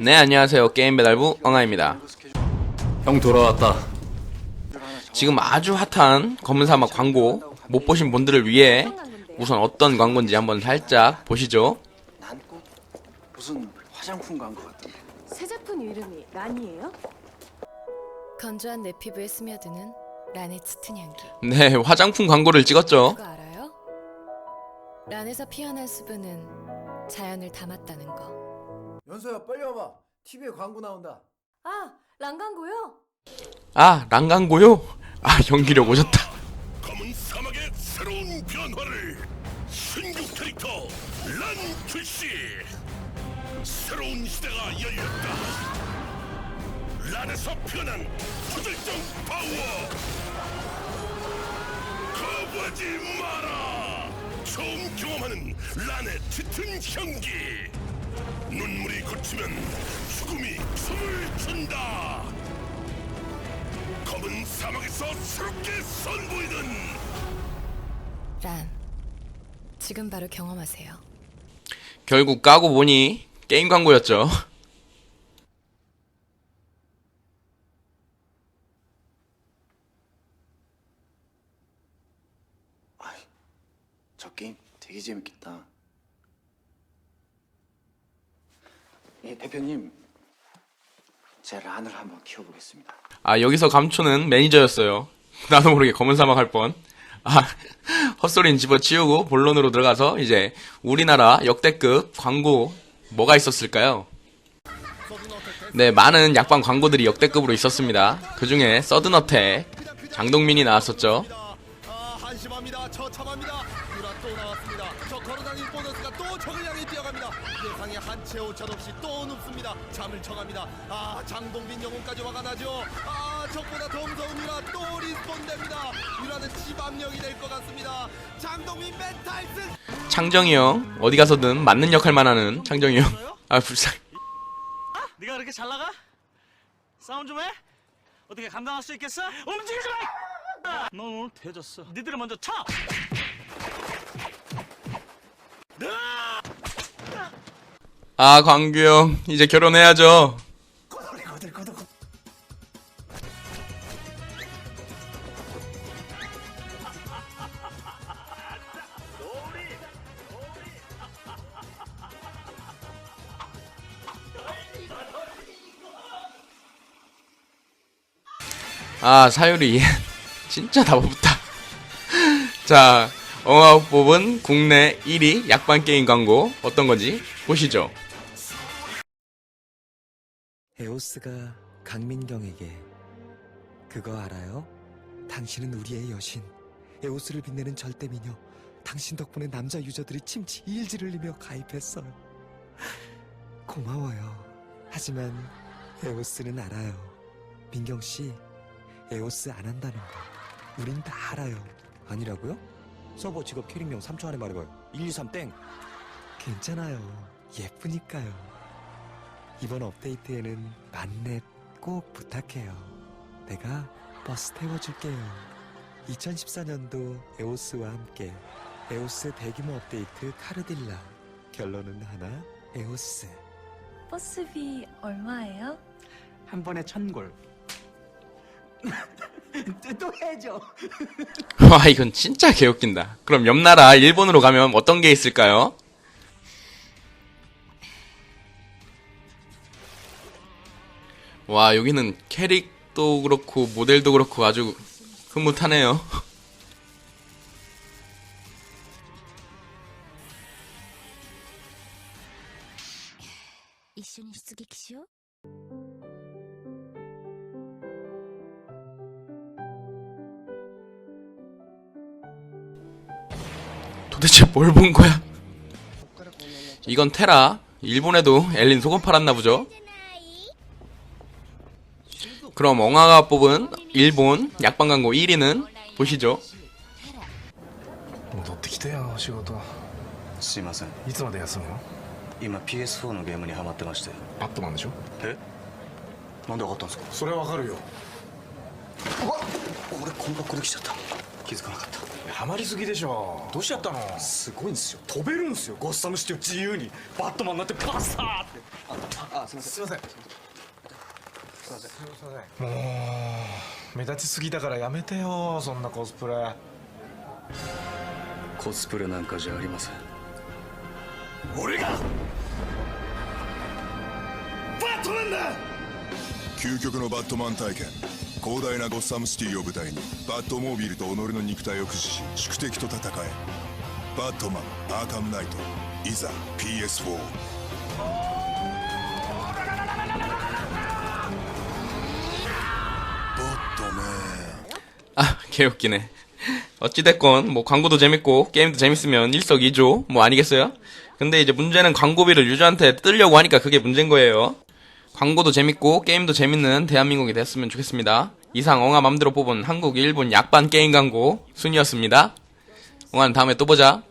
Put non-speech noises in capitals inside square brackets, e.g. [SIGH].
네 안녕하세요 게임 배달부 엉아입니다 형 돌아왔다. 지금 아주 핫한 검은 사막 광고 못 보신 분들을 위해 우선 어떤 광고인지 한번 살짝 보시죠 난 꼭 무슨 화장품 광고 같던데. 새 제품 이름이 란이에요? 건조한 내 피부에 스며드는 란의 짙은 향기. 네 화장품 광고를 찍었죠 그거 알아요? 란에서 피어난 수분은 자연을 담았다는 거. 연서야 빨리 와봐. TV에 광고 나온다. 아, 란 광고요? 아 랑광고요? 아 연기력 오셨다. 검은 사막의 새로운 변화를 신규 캐릭터 란 출시 새로운 시대가 열렸다. 란에서 피어난 초절정 파워. 거부하지 마라. 처음 경험하는 란의 짙은 향기 눈물이 그치면 죽음이 춤을 춘다 검은 사막에서 새롭게 선보이는 란. 지금 바로 경험하세요. 결국 까고 보니 게임 광고였죠 저 게임 되게 재밌겠다. 예, 대표님, 제 란을 한번 키워보겠습니다. 아 여기서 감초는 매니저였어요. [LAUGHS] 나도 모르게 검은 사막 할 뻔. 아 [LAUGHS] 헛소리는 집어치우고 본론으로 들어가서 이제 우리나라 역대급 광고 뭐가 있었을까요? 네 많은 약방 광고들이 역대급으로 있었습니다. 그 중에 서든어택 장동민이 나왔었죠. 아 한심합니다. 처참합니다 유라 또 나왔습니다 저 걸어다니는 보너스가 또 적을 향해 뛰어갑니다 예상에 한채 오차 없이 또 눕습니다 잠을 청합니다 아 장동빈 영혼까지 화가 나죠 아 적보다 더 무서운 유라 또 리스폰 됩니다 유라는 지방령이 될 것 같습니다 장동빈 멘탈스 창정이 형 어디 가서든 맞는 역할만 하는 창정이 형 아 불쌍 네가 그렇게 잘 나가? 싸움 좀 해? 어떻게 감당할 수 있겠어? 움직이지 마! 넌 오늘 되졌어. 니들은 먼저 쳐! 아 광규 형 이제 결혼해야죠. 아 사유리. [LAUGHS] 진짜 답답다. [LAUGHS] 자 엉아웃 뽑은 국내 1위 약반 게임 광고. 어떤 건지 보시죠. 에오스가 강민경에게 그거 알아요? 당신은 우리의 여신. 에오스를 빛내는 절대 미녀. 당신 덕분에 남자 유저들이 침 질질 흘리며 가입했어요 고마워요. 하지만 에오스는 알아요. 민경 씨 에오스 안 한다는 거. 우린 다 알아요. 아니라고요? 서버 직업 캐릭명 3초 안에 말해봐요 123땡 괜찮아요 예쁘니까요 이번 업데이트에는 만렙 꼭 부탁해요. 내가 버스 태워줄게요. 2014년도 에오스와 함께 에오스 대규모 업데이트 카르딜라. 결론은 하나, 에오스. 버스비 얼마예요? 한 번에 천골. [LAUGHS] 또 해줘. [LAUGHS] 와 이건 진짜 개웃긴다 그럼 옆 나라 일본으로 가면 어떤 게 있을까요? 와 여기는 캐릭도 그렇고 모델도 그렇고 아주 흐뭇하네요 [LAUGHS] 도대체 뭘 본 거야? 이건 테라 일본에도 엘린 속옷 팔았나 보죠? 그럼 엉아가 뽑은 일본 약방 광고 1위는 보시죠 戻ってきてよ仕事すいません。いつまで休むの今 PS4 のゲームにハマってまして。バットマンでしょえなんでわかったんですかそれはわかるよ俺こんなこできちゃった。 気づかなかった。ハマりすぎでしょ。どうしちゃったの？すごいんですよ。飛べるんですよ。ゴッサムシティを自由に。バットマンになってバッサーって。あ、すいません。すいません。もう目立ちすぎだからやめてよそんなコスプレ。コスプレなんかじゃありません。俺が！バットマンだ！究極のバットマン体験広大なゴッサムシティを舞台にバットモービルと己の肉体を駆使し宿敵と戦えバットマンアーカムナイトいざ PS4 バットマン 아, 개웃기네. 어찌됐건, 뭐, 광고도 재밌고, 게임도 재밌으면 일석이조, 뭐, 아니겠어요? 근데 이제 문제는 광고비를 유저한테 뜯으려고 하니까 그게 문제인 거예요. 광고도 재밌고, 게임도 재밌는 대한민국이 됐으면 좋겠습니다. 이상 엉아 맘대로 뽑은 한국, 일본 약반 게임 광고 순이었습니다. 엉아는 다음에 또 보자.